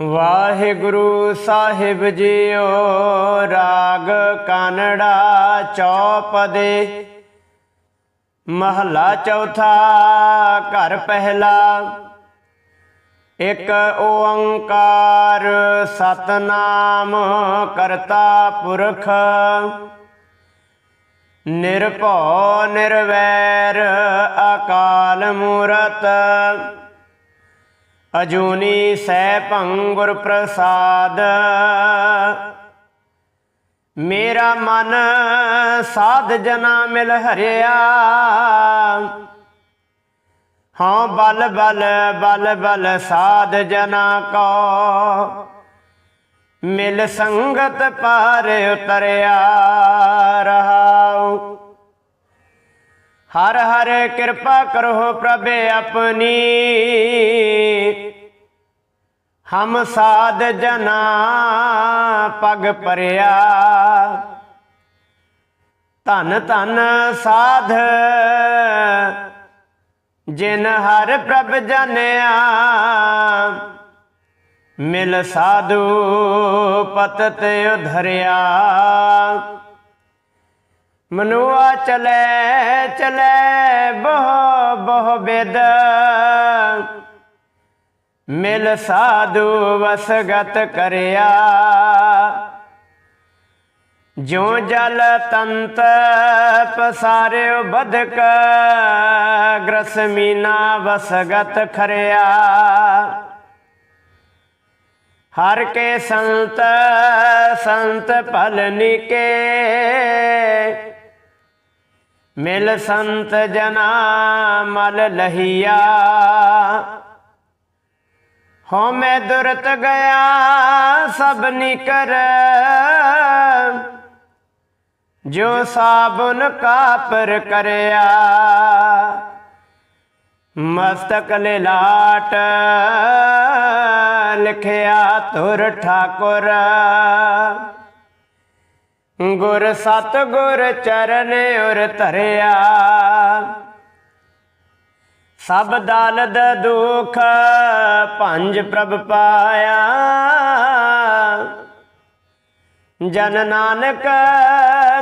ਵਾਹਿਗੁਰੂ ਸਾਹਿਬ JIO, ਰਾਗ ਕਾਨੜਾ ਚੌਪਦੇ ਮਹਲਾ ਚੌਥਾ, ਘਰ ਪਹਿਲਾ। ਇਕ ਓੰਕਾਰ ਸਤਨਾਮ ਕਰਤਾ ਪੁਰਖ। ਨਿਰਭਉ ਨਿਰਵੈਰ ਅਕਾਲ ਮੂਰਤ। ਅਜੂਨੀ ਸੈ ਭੰਗੁਰ ਪ੍ਰਸਾਦ। ਮੇਰਾ ਮਨ ਸਾਧ ਜਨਾ ਮਿਲ ਹਰਿਆ। ਹਾਂ, ਬਲ ਬਲ ਬਲ ਬਲ ਸਾਧ ਜਨਾ ਕੋ। ਮਿਲ ਸੰਗਤ ਪਾਰ ਉਤਰਿਆ ਰਹਾਉ। ਹਰ ਹਰ ਕਿਰਪਾ ਕਰੋ ਪ੍ਰਭ ਆਪਣੀ। ਹਮ ਸਾਧ ਜਨਾ ਪਗ ਪਰਿਆ। ਧਨ ਧਨ ਸਾਧ। ਜਿਨ ਹਰ ਪ੍ਰਭ ਜਨਿਆ, ਮਿਲ ਸਾਧੂ ਪਤਤ ਉਧਰਿਆ। ਮਨੁਆ ਚਲੇ ਚਲੇ, ਬਹੁ ਬਹੁ ਬੇਦ। ਮਿਲ ਸਾਧੂ ਵਸਗਤ ਕਰਿਆ। ਜੋ ਜਲ ਤੰਤ ਪਸਾਰਿਓ ਬਦਕ ਗ੍ਰਸਮੀਨਾ ਵਸਗਤ ਖਰਿਆ। ਹਰ ਕੇ ਸੰਤ ਸੰਤ ਭਲ ਨਿਕੇ ਮਿਲ ਸੰਤ ਜਨਾ ਮਲ ਲਹੀਆ। ਹੋ ਮੈਂ ਦੁਰਤ ਗਿਆ, ਸਭ ਨਿਕਰ ਜੋ ਸਾਬਨ ਕਾਪਰ ਕਰਿਆ, ਮਸਤਕ ਲੈ ਲਾਟ ਲਿਖਿਆ ਤੁਰ ਠਾਕੁਰ। ਗੁਰ ਸਤ ਗੁਰ ਚਰਨ ਉਰ ਧਰਿਆ। ਸਭ ਦਾਲਦ ਦੁਖ ਪੰਜ ਪ੍ਰਭ ਪਾਇਆ। ਜਨ ਨਾਨਕ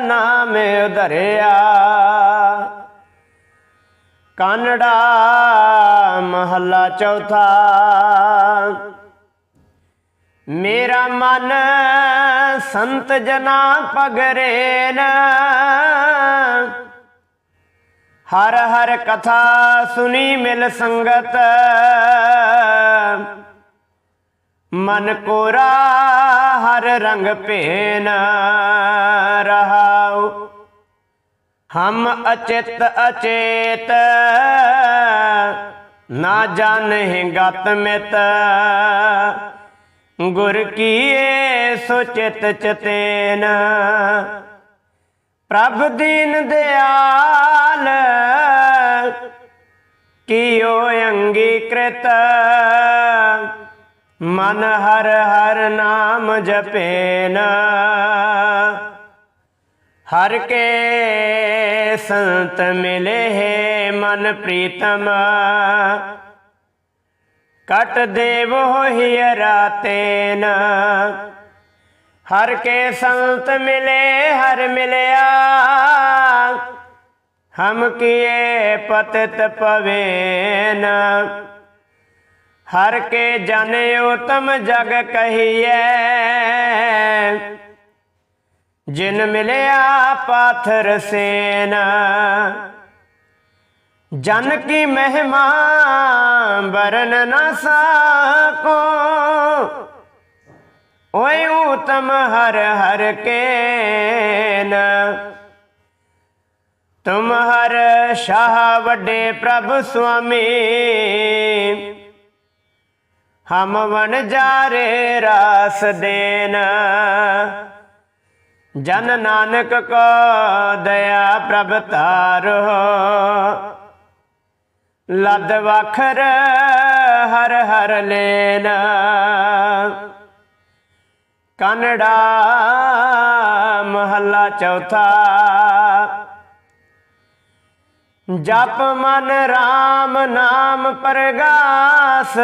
ਨਾਮ ਉਧਰਿਆ। ਕਾਨੜਾ ਮਹੱਲਾ ਚੌਥਾ। ਮੇਰਾ ਮਨ ਸੰਤ ਜਨਾ ਪਗਰੇ ਹਰ ਹਰ ਕਥਾ ਸੁਣੀ ਮਿਲ ਸੰਗਤ। ਮਨ ਕੋਰਾ ਹਰ ਰੰਗ ਭੇਨ ਰਹਾਉ। ਹਮ ਅਚਿਤ ਅਚੇਤ, ਨਾ ਜਾਣਹਿ ਗਤ ਮਿਤ। ਗੁਰ ਕੀਏ ਸੁਚਿਤ ਚਤੇਨ। ਪ੍ਰਭ ਦੀਨ ਦਿਆਲ, ਕੀਓ ਅੰਗੀਕ੍ਰਿਤ। ਮਨ ਹਰ ਹਰ ਨਾਮ ਜਪੇਨ। ਹਰ ਕੇ ਸੰਤ ਮਿਲੇ ਹੈ ਮਨ ਪ੍ਰੀਤਮ। ਕਟ ਦੇਵੋ ਹਿਯਰਾ ਤੇਨ ਹਰ ਕੇ ਸੰਤ ਮਿਲੇ ਹਰ ਮਿਲਿਆ ਹਮ ਕੀਏ ਪਤਿਤ ਪਵੇਨ ਹਰ ਕੇ ਜਾਣੇ ਉਤਮ ਜਗ ਕਹੀਐ ਜਿਨ ਮਿਲਿਆ ਪਾਥਰ ਸੇਨ ਜਨ ਕੀ ਮਹਿਮਾ ਬਰਨ ਨਾ ਸਾਕੋ। ਓਏ ਉਤਮ ਹਰ ਹਰ ਕੇਨ। ਤੁਮ ਹਰ ਸ਼ਾਹ ਵੱਡੇ ਪ੍ਰਭ ਸੁਆਮੀ। ਹਮ ਵਣ ਜਾਰੇ ਰਾਸ ਦੇਨ। ਜਨ ਨਾਨਕ ਕੋ ਦਇਆ ਪ੍ਰਭ ਤਾਰੋ ਲਦ ਵਖਰ ਹਰ ਹਰ ਲੈਨ। ਕਨੜਾ ਮਹੱਲਾ ਚੌਥਾ। ਜਪ ਮਨ RAM ਨਾਮ ਪਰਗਾਸ।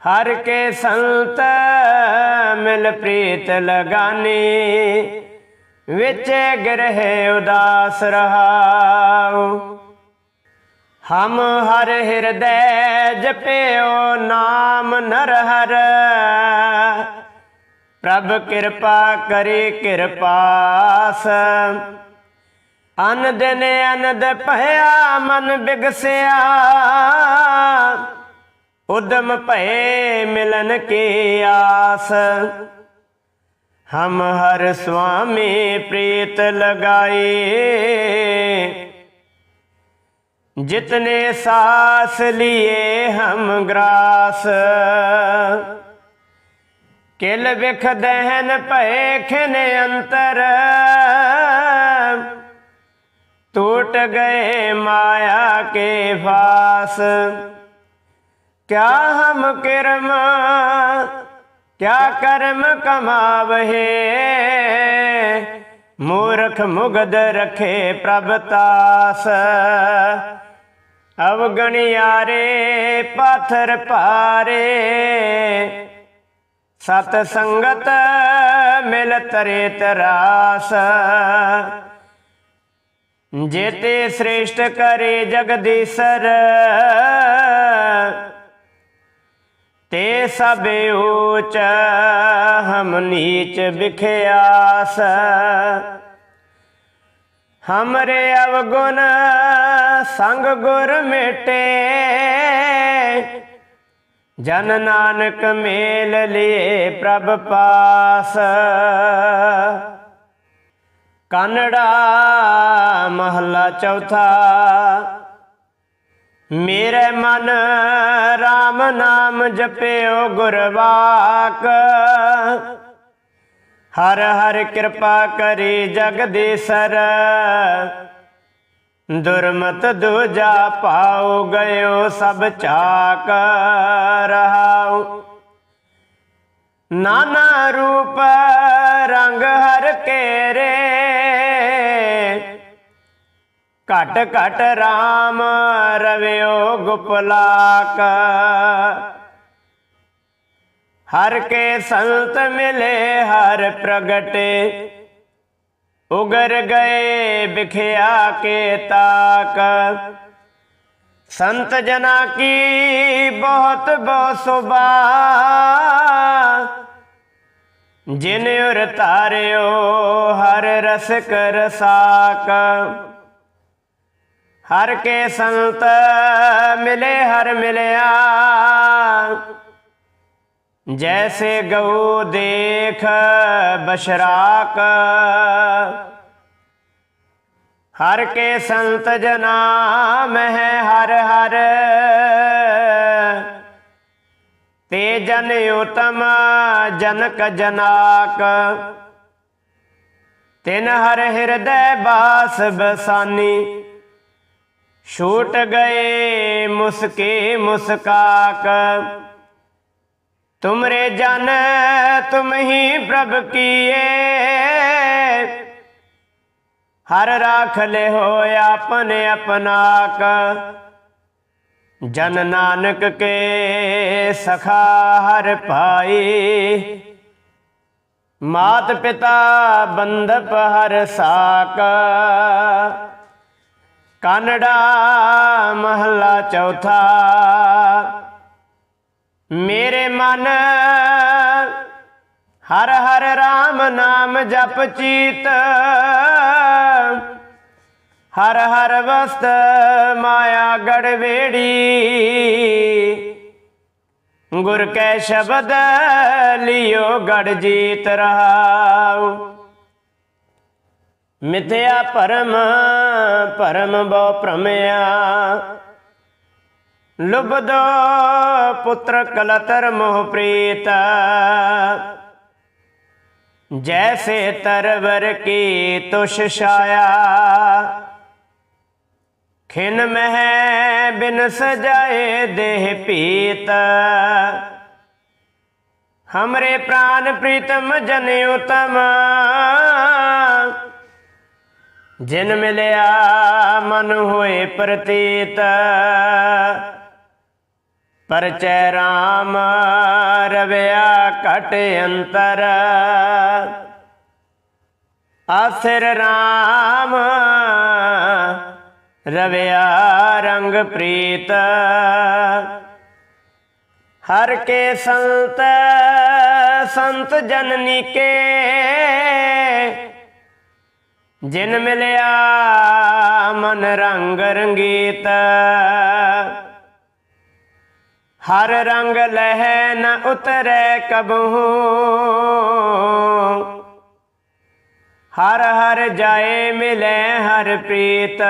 ਹਰ ਕੇ ਸੰਤ ਮਿਲ ਪ੍ਰੀਤ ਲਗਾਨੀ। ਵਿੱਚ ਗ੍ਰਹਿ ਉਦਾਸ ਰਹਾਉ। ਹਮ ਹਰ ਹਿਰਦੈ ਜਪਿਓ, ਨਾਮ ਨਰ ਹਰ। ਪ੍ਰਭ ਕਿਰਪਾ ਕਰੇ ਕਿਰਪਾਸ ਅਨ ਦਿਨ ਅਨੰਦ ਭਇਆ, ਮਨ ਬਿਗਸਿਆ। ਉਦਮ ਭਏ ਮਿਲਨ ਕੀ ਆਸ। ਹਮ ਹਰ ਸੁਆਮੀ ਪ੍ਰੀਤ ਲਗਾਏ ਜਿਤਨੇ ਸਾਸ ਲਿਏ ਹਮ ਗ੍ਰਾਸ ਕਿਲ ਵਿਖ ਦਹਨ ਭਏ ਖਿਨੇ ਅੰਤਰ ਟੂਟ ਗਏ ਮਾਇਆ ਕੇ ਫਾਸ ਕਿਆ ਹਮ ਕਿਰਮਾ ਕਿਆ ਕਰਮ ਕਮਾਵਹਿ? ਮੂਰਖ ਮੁਗਦ ਰਖੇ ਪ੍ਰਭ ਤਾਸ। ਅਵਗਣਿਆਰੇ ਪਾਥਰ ਭਾਰੇ ਸਤ ਸੰਗਤ ਮਿਲ ਤਰੇ ਤਰਾਸ ਜੇਤੇ ਸ੍ਰੇਸ਼ਟ ਕਰੇ ਜਗਦੀਸ਼ਰ। ਤੇ ਸਭ ਊਚ ਹਮ ਨੀਚ ਵਿਖਿਆਸ। ਹਮਰੇ ਅਵਗੁਣ ਸੰਗ ਗੁਰ ਮਿਟੇ, ਜਨ ਨਾਨਕ ਮੇਲ ਲੇ ਪ੍ਰਭ ਪਾਸ। ਕਨੜਾ ਮਹਲਾ ਚੌਥਾ ਮੇਰੇ ਮਨ RAM ਨਾਮ ਜਪਿਓ ਗੁਰਵਾਕ। ਹਰ ਹਰ ਕਿਰਪਾ ਕਰੀ ਜਗਦੀਸਰ। ਦੁਰਮਤ ਦੂਜਾ ਪਾਉ ਗਇਓ ਸਭ ਚਾਕ ਰਹਾਉ। ਨਾਨਾ ਰੂਪ ਰੰਗ ਹਰ ਕੇਰੇ। ਘਟ ਘਟ RAM ਰਵਿਓ ਗੁਪਲਾਕ ਹਰ ਕੇ ਸੰਤ ਮਿਲੇ, ਹਰ ਪ੍ਰਗਟੇ ਉਗਰ ਗਏ, ਵਿਖਿਆ ਕੇ ਤਾਕ। ਸੰਤ ਜਨਾ ਕੀ ਬਹੁਤ ਬਹੁ ਸੁਬਾ ਜਿਨ ਉਰ ਤਾਰਿਓ ਹਰ ਰਸ ਕਰ ਸਾਕ ਹਰ ਕੇ ਸੰਤ ਮਿਲੇ, ਹਰ ਮਿਲਿਆ। ਜੈਸੇ ਗਊ ਦੇਖ ਬਸ਼ਰਾਕ। ਹਰ ਕੇ ਸੰਤ ਜਨਾਮ ਹੈ, ਹਰ ਹਰ। ਤੇ ਜਨ ਉਤਮ, ਜਨਕ, ਜਨਾਕ। ਤਿਨ ਹਰ ਹਿਰਦੈ ਬਾਸ ਬਸਾਨੀ। ਛੂਟ ਗਏ ਮੁਸਕੇ ਮੁਸਕਾਕ। ਤੁਮਰੇ ਜਨ, ਤੁਮ ਹੀ ਪ੍ਰਭ ਕੀਏ। ਹਰ ਰਾਖ ਲੈ ਹੋ ਆਪਨ ਆਪਨਾਕ। ਜਨ ਨਾਨਕ ਕੇ ਸਖਾ ਹਰ ਪਾਈ ਮਾਤ ਪਿਤਾ ਬੰਦਪ ਹਰ ਸਾਕ। ਕਾਨੜਾ ਮਹੱਲਾ ਚੌਥਾ। ਮੇਰੇ ਮਨ ਹਰ ਹਰ ਰਾਮ ਨਾਮ ਜਪ ਚੀਤ। ਹਰ ਹਰ ਵਸਤ ਮਾਇਆ ਗੜਵੇੜੀ ਗੁਰ ਕੈ ਸ਼ਬਦ ਲਿਓ ਗੜ ਜੀਤ ਰਹਾਉ। ਮਿਥਿਆ ਪਰਮ ਪਰਮ ਬਉ ਭ੍ਰਮਿਆ। ਲੁਬਦੋ ਪੁੱਤਰ ਕਲਤਰ ਮੋਹ ਪ੍ਰੀਤ। ਜੈਸੇ ਤਰਵਰ ਕੀ ਤੁਸ਼ ਛਾਇਆ। ਖਿਨ ਮਹਿ ਬਿਨ ਸਜਾਏ ਦੇਹ ਪੀਤ ਹਮਰੇ ਪ੍ਰਾਨ ਪ੍ਰੀਤਮ ਜਨ ਉਤਮ। ਜਿਨ ਮਿਲਿਆ ਮਨ ਹੋਏ ਪ੍ਰਤੀਤ। ਪਰਚੈ ਰਾਮ ਰਵਿਆ ਘਟ ਅੰਤਰ। ਆਸਿਰ ਰਾਮ ਰਵਿਆ ਰੰਗ ਪ੍ਰੀਤ। ਹਰ ਕੇ ਸੰਤ ਸੰਤ ਜਨਨੀ ਕੇ। ਜਿਨ ਮਿਲਿਆ ਮਨ ਰੰਗ ਰੰਗੀਤ। ਹਰ ਰੰਗ ਲਹਿ ਨ ਉਤਰੈ ਕਬਹੂ। ਹਰ ਹਰ ਜਾਏ ਮਿਲੇ ਹਰ ਪ੍ਰੀਤ।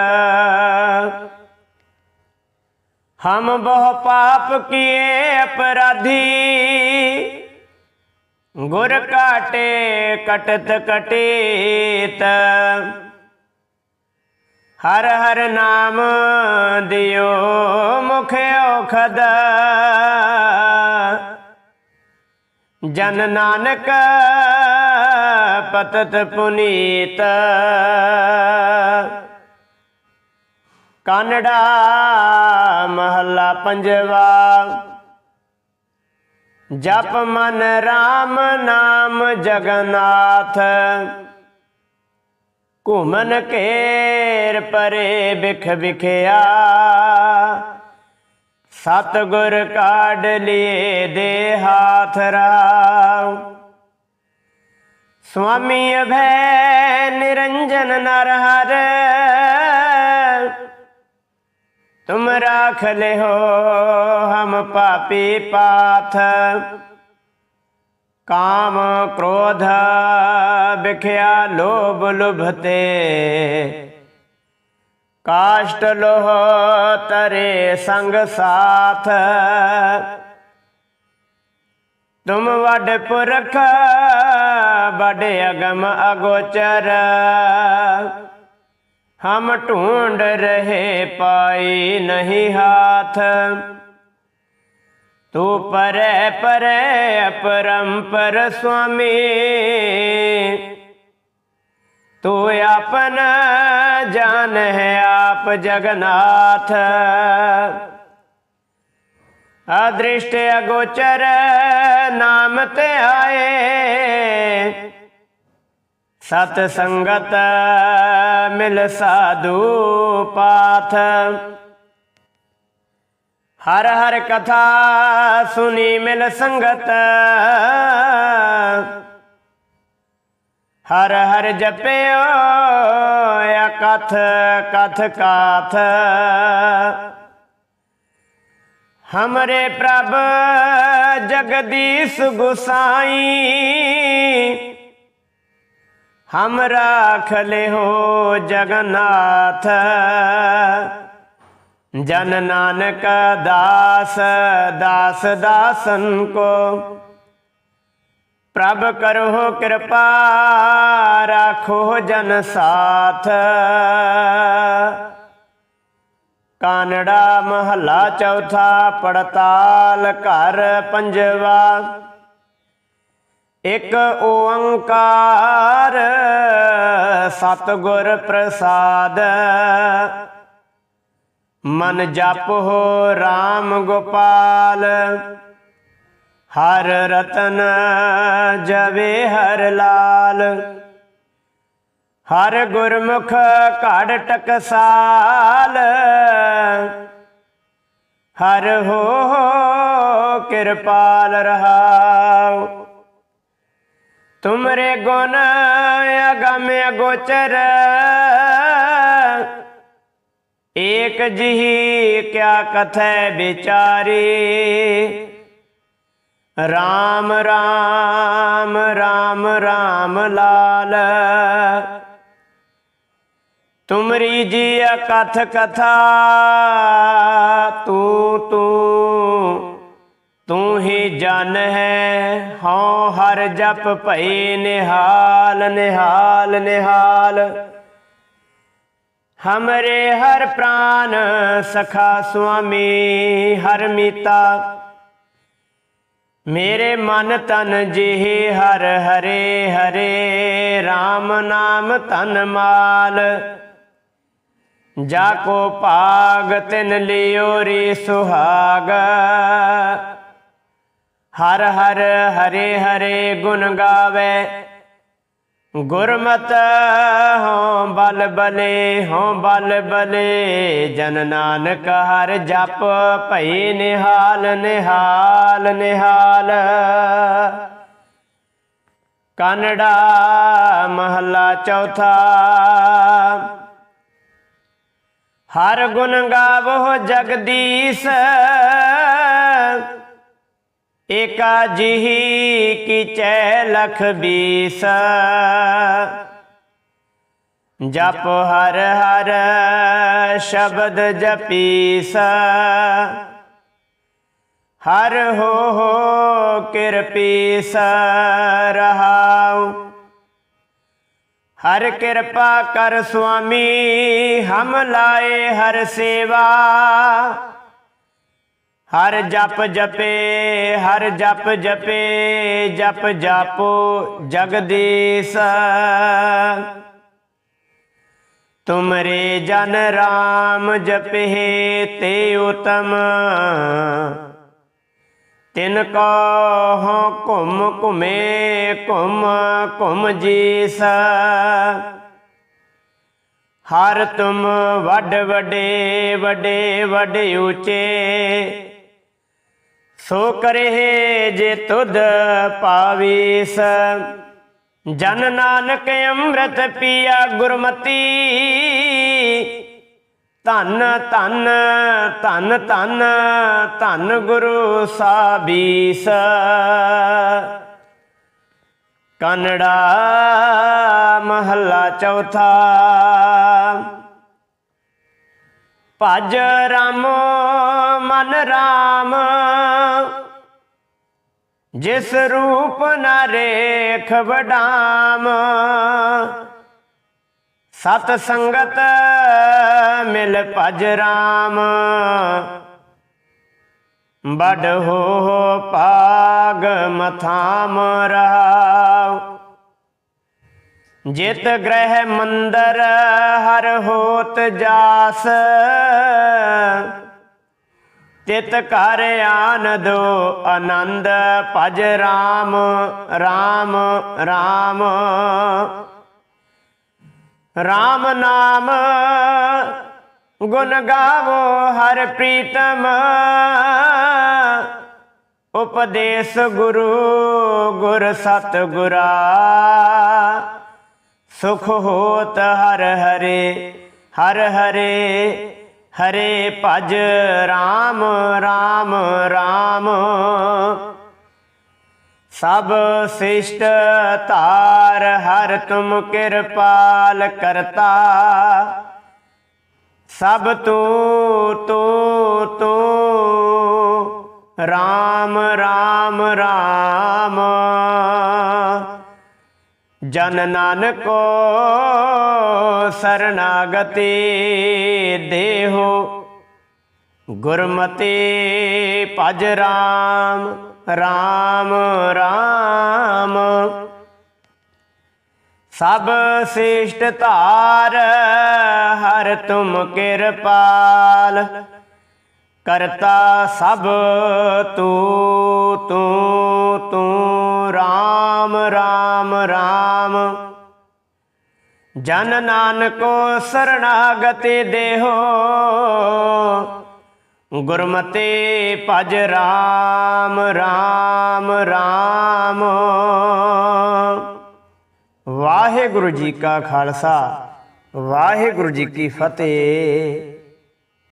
ਹਮ ਬਹੁ ਪਾਪ ਕੀਏ ਅਪਰਾਧੀ। ਗੁਰ ਕਾਟੇ ਕਟਤ ਕਟੀਤ। ਹਰ ਹਰ ਨਾਮ ਦਿਓ ਮੁਖ ਔਖਦ। ਜਨ ਨਾਨਕ ਪਤਤ ਪੁਨੀਤ। ਕਾਨੜਾ ਮਹੱਲਾ ਪੰਜਵਾ। ਜਪ ਮਨ RAM ਨਾਮ ਜਗਨਾਥ ਘੁਮਨ ਕੇਰ ਪਰੇ ਬਿਖ ਬਿਖਿਆ ਸਤ ਗੁਰ ਕਾਢ ਲਿਏ ਦੇ ਹਾਥ ਰਾਉ ਸੁਆਮੀ ਅਭੈ ਨਿਰੰਜਨ ਨਰ ਹਰ ਤੁਮ ਰਾਖ ਲਿਓ ਹਮ ਪਾਪੀ ਪਾਥ ਕਾਮ ਕ੍ਰੋਧ ਬਿਖਿਆ ਲੋਭ ਲੁਭਤੇ ਕਾਸ਼ਟ ਲੋਹ ਤਰੇ ਸੰਗ ਸਾਥ ਤੁਮ ਵੱਡ ਪੁਰਖ ਵੱਡ ਅਗਮ ਅਗੋਚਰ ਹਮ ਢੂੰਡ ਰਹੇ ਪਾਈ ਨਹੀਂ ਹਾਥ। ਤੂੰ ਪਰੇ ਪਰੇ ਅਪਰੰਪਰ ਸੁਆਮੀ। ਤੂੰ ਆਪਨ ਜਾਨ ਹੈ ਆਪ ਜਗਨਾਥ। ਅਦ੍ਰਿਸ਼ਟ ਅਗੋਚਰ ਨਾਮ ਤੇ ਆਏ। ਸਤ ਸੰਗਤ ਮਿਲ ਸਾਧੂ ਪਾਥ ਹਰ ਹਰ ਕਥਾ ਸੁਨੀ ਮਿਲ ਸੰਗਤ। ਹਰ ਹਰ ਜਪਿਓ ਅਕਥ ਕਥ ਕਾਥ। ਹਮਰੇ ਪ੍ਰਭ ਜਗਦੀਸ਼ ਗੁਸਾਈ। ਹਮ ਰਾਖ ਲਿਓ ਜਗਨਾਥ ਜਨ ਨਾਨਕ ਦਾਸ ਦਾਸ ਦਾਸਨ ਕੋ ਪ੍ਰਭ ਕਰੋ ਕਿਰਪਾ ਰਾਖੋ ਜਨ ਸਾਥ ਕਾਨੜਾ ਮਹੱਲਾ ਚੌਥਾ ਪੜਤਾਲ ਘਰ ਪੰਜਵਾ ਇਕ ਓੰਕਾਰ ਸਤਿਗੁਰ ਪ੍ਰਸਾਦ। ਮਨ ਜਪ ਹੋ RAM ਗੋਪਾਲ, ਹਰ ਰਤਨ ਜਵੇ ਹਰ ਲਾਲ। ਹਰ ਗੁਰਮੁਖ ਘੜ ਟਕਸਾਲ, ਹਰ ਹੋ ਕਿਰਪਾਲ ਰਹਾਉ। ਤੁਮਰੇ ਗੁਣ ਅਗਮ ਅਗੋਚਰ। ਏਕ ਜਿਹੀ ਕਿਆ ਕਥੈ ਵਿਚਾਰੀ। ਰਾਮ ਰਾਮ ਰਾਮ ਰਾਮ ਲਾਲ। ਤੁਮਰੀ ਜੀ ਕਥ ਕਥਾ, ਤੂੰ ਤੂੰ ਜਨ ਹੈ, ਹਉ ਹਰ ਜਪ ਭਈ ਨਿਹਾਲ ਨਿਹਾਲ ਨਿਹਾਲ। ਹਮਰੇ ਹਰ ਪ੍ਰਾਨ ਸਖਾ ਸੁਆਮੀ, ਹਰ ਮੀਤਾ। ਮੇਰੇ ਮਨ ਤਨ ਜਿਹੇ ਹਰ ਹਰੇ ਹਰੇ, RAM ਨਾਮ ਤਨ ਮਾਲ। ਜਾ ਕੋ ਭਾਗ ਤਿਨ ਲਿਓ ਰੀ ਸੁਹਾਗ। ਹਰ ਹਰ ਹਰੇ ਹਰੇ ਗੁਣ ਗਾਵੇ। ਗੁਰਮਤ ਹੋਂ ਬਲ ਬਲੇ, ਹੋਂ ਬਲ ਬਲੇ, ਜਨ ਨਾਨਕ ਹਰ ਜਪ ਭਈ ਨਿਹਾਲ ਨਿਹਾਲ ਨਿਹਾਲ। ਕਨੜਾ ਮਹੱਲਾ ਚੌਥਾ। ਹਰ ਗੁਣ ਗਾਵੋ ਜਗਦੀਸ਼। ਏਕਾ ਜਿਹੀ ਕੀਚੈ ਲਖ ਬੀਸ। ਜਪ ਹਰ ਹਰ ਸ਼ਬਦ ਜਪੀਸ। ਹਰ ਹੋ ਹੋ ਕਿਰਪੀਸ ਰਹਾਉ। ਹਰ ਕਿਰਪਾ ਕਰ ਸੁਆਮੀ, ਹਮ ਲਾਏ ਹਰ ਸੇਵਾ। ਹਰ ਜਪ ਜਪੇ, ਹਰ ਜਪ ਜਪੇ, ਜਪ ਜਾਪੋ ਜਗਦੀਸ਼। ਤੁਮਰੇ ਜਨ ਰਾਮ ਜਪੇ ਤੇ ਉਤਮ। ਤਿਨ ਕੋ ਹੋ ਘੁਮ ਘੁਮੇ, ਘੁਮ ਘੁਮ ਜੀਸ। ਹਰ ਤੁਮ ਵੱਡ ਵੱਡੇ ਵੱਡੇ ਵੱਡੇ ਉੱਚੇ। ਸੋ ਕਰੇ ਜੇ ਤੁਧ ਪਾਵੀਸ। ਜਨ ਨਾਨਕ ਅੰਮ੍ਰਿਤ ਪੀਆ ਗੁਰਮਤੀ। ਧੰਨ ਧੰਨ ਧੰਨ ਧੰਨ ਧੰਨ ਗੁਰੂ ਸਾਬੀਸ। ਕਨੜਾ ਮਹੱਲਾ ਚੌਥਾ। ਭਜ ਰਾਮ ਮਨ ਰਾਮ। ਜਿਸ ਰੂਪ ਨਾ ਰੇਖ ਵਡਾਮ। ਸਤ ਸੰਗਤ ਮਿਲ ਭਜ ਰਾਮ। ਬੜ ਹੋ ਪਾਗ ਮਥਾਮ ਰਹਾਉ ਜਿਤ ਗ੍ਰਹਿ ਮੰਦਰ ਹਰ ਹੋਤ ਜਾਸ। ਤਿਤ ਘਰ ਆਨੰਦੋ, ਆਨੰਦ ਭਜ ਰਾਮ ਰਾਮ ਰਾਮ। ਰਾਮ ਨਾਮ ਗੁਣ ਗਾਵੋ ਹਰ ਪ੍ਰੀਤਮ। ਉਪਦੇਸ਼ ਗੁਰੂ ਗੁਰ ਸਤ ਗੁਰਾ ਸੁਖ ਹੋਤ ਹਰ ਹਰੇ ਹਰ ਹਰੇ। ਹਰੇ ਭਜ ਰਾਮ ਰਾਮ ਰਾਮ। ਸਭ ਸਿਸ਼ਟ ਧਾਰ, ਹਰ ਤੁਮ ਕਿਰਪਾਲ ਕਰਤਾ। ਸਭ ਤੂੰ ਤੂੰ ਤੂੰ। ਰਾਮ ਰਾਮ ਰਾਮ। ਜਨ ਨਾਨਕੋ ਸਰਨਾਗਤੀ ਦੇਹੋ, ਗੁਰਮਤਿ ਭਜ ਰਾਮ ਰਾਮ ਰਾਮ। ਸਭ ਸਿਸ਼ਟ ਧਾਰ, ਹਰ ਤੁਮ ਕਿਰਪਾਲ। ਕਰਤਾ ਸਭ ਤੂੰ ਤੂੰ ਤੂੰ, ਰਾਮ ਰਾਮ ਰਾਮ। ਜਨ ਨਾਨਕੋ ਸਰਣਾਗਤੀ ਦੇਹੋ, ਗੁਰਮਤੇ ਭਜ ਰਾਮ ਰਾਮ ਰਾਮ। ਵਾਹਿਗੁਰੂ ਜੀ ਕਾ ਖਾਲਸਾ, ਵਾਹਿਗੁਰੂ ਜੀ ਕੀ ਫਤਿਹ।